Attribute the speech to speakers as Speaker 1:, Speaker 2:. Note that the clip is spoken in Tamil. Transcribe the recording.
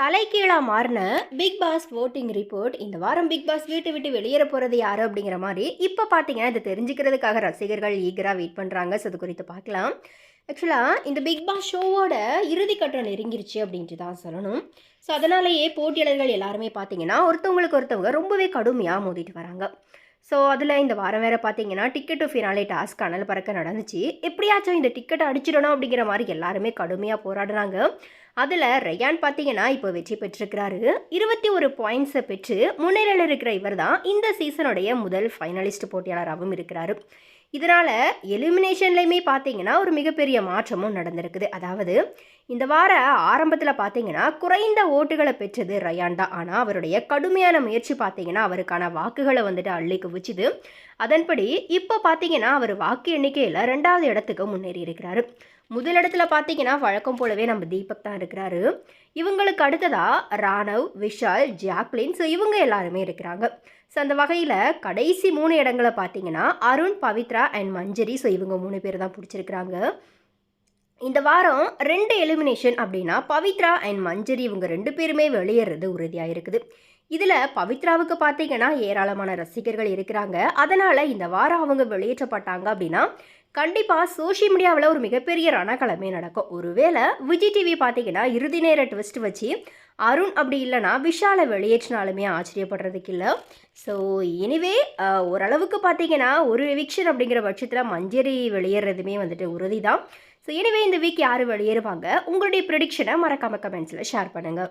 Speaker 1: தலைகீழாக மாறின பிக் பாஸ் ஓட்டிங் ரிப்போர்ட் இந்த வாரம் பிக் பாஸ் வீட்டை விட்டு வெளியேற போகிறது யாரு அப்படிங்கிற மாதிரி இப்போ பார்த்தீங்கன்னா இதை தெரிஞ்சுக்கிறதுக்காக ரசிகர்கள் ஈகராக வெயிட் பண்ணுறாங்க ஸோ அது குறித்து பார்க்கலாம். ஆக்சுவலாக இந்த பிக் பாஸ் ஷோவோட இறுதிக்கட்டம் நெருங்கிருச்சு அப்படின்ட்டு தான் சொல்லணும். ஸோ அதனாலேயே போட்டியாளர்கள் எல்லாருமே பார்த்தீங்கன்னா ஒருத்தவங்களுக்கு ஒருத்தவங்க ரொம்பவே கடுமையாக மோதிட்டு வராங்க. ஸோ அதில் இந்த வாரம் வேறு பார்த்தீங்கன்னா டிக்கெட் டு ஃபினாலே டாஸ்க் அனல் பறக்க நடந்துச்சு. எப்படியாச்சும் இந்த டிக்கெட்டை அடிச்சிடணும் அப்படிங்கிற மாதிரி எல்லாருமே கடுமையாக போராடுறாங்க. அதில் ரயான் பார்த்தீங்கன்னா இப்போ வெற்றி பெற்றிருக்கிறாரு. இருபத்தி ஒரு பாயிண்ட்ஸை பெற்று முன்னிலையில் இருக்கிற இவர் தான் இந்த சீசனுடைய முதல் ஃபைனலிஸ்ட் போட்டியாளராகவும் இருக்கிறாரு. இதனால் எலிமினேஷன்லையுமே பார்த்தீங்கன்னா ஒரு மிகப்பெரிய மாற்றமும் நடந்திருக்குது. அதாவது இந்த வார ஆரம்பத்தில் பார்த்தீங்கன்னா குறைந்த ஓட்டுகளை பெற்றது ரயான் தான் ஆனால் அவருடைய கடுமையான முயற்சி பார்த்தீங்கன்னா அவருக்கான வாக்குகளை வந்துட்டு அள்ளி குவிச்சுது. அதன்படி இப்போ பார்த்தீங்கன்னா அவர் வாக்கு எண்ணிக்கையில் ரெண்டாவது இடத்துக்கு முன்னேறி இருக்கிறாரு. முதல் இடத்துல பார்த்தீங்கன்னா வழக்கம் போலவே நம்ம தீபக் தான் இருக்கிறாரு. இவங்களுக்கு அடுத்ததாக ராணவ் விஷால் ஜாக்லின் ஸோ இவங்க எல்லாருமே இருக்கிறாங்க. ஸோ அந்த வகையில் கடைசி மூணு இடங்களை பார்த்தீங்கன்னா அருண் பவித்ரா அண்ட் மஞ்சரி ஸோ இவங்க மூணு பேர் தான் பிடிச்சிருக்கிறாங்க. இந்த வாரம் ரெண்டு எலிமினேஷன் அப்படின்னா பவித்ரா அண்ட் மஞ்சரி இவங்க ரெண்டு பேருமே வெளியேறது உறுதியாக இருக்குது. இதில் பவித்ராவுக்கு பார்த்தீங்கன்னா ஏராளமான ரசிகர்கள் இருக்கிறாங்க. அதனால் இந்த வாரம் அவங்க வெளியேற்றப்பட்டாங்க அப்படின்னா கண்டிப்பாக சோஷியல் மீடியாவில் ஒரு மிகப்பெரிய ரணக்கலமே நடக்கும். ஒருவேளை விஜய் டிவி பார்த்தீங்கன்னா இறுதி நேர ட்விஸ்ட் வச்சு அருண் அப்படி இல்லைன்னா விஷாலை வெளியேற்றினாலுமே ஆச்சரியப்படுறதுக்கு இல்லை. ஸோ எனிவே ஓரளவுக்கு பார்த்தீங்கன்னா ஒரு எவிக்ஷன் அப்படிங்கிற பட்சத்தில் மஞ்சரி வெளியேறதுமே வந்துட்டு உறுதி தான் ஸோ எனிவே இந்த வீக் யார் வெளியேறுவாங்க? உங்களுடைய ப்ரெடிக்ஷனை மறக்காமல் கமெண்ட்ஸில் ஷேர் பண்ணுங்கள்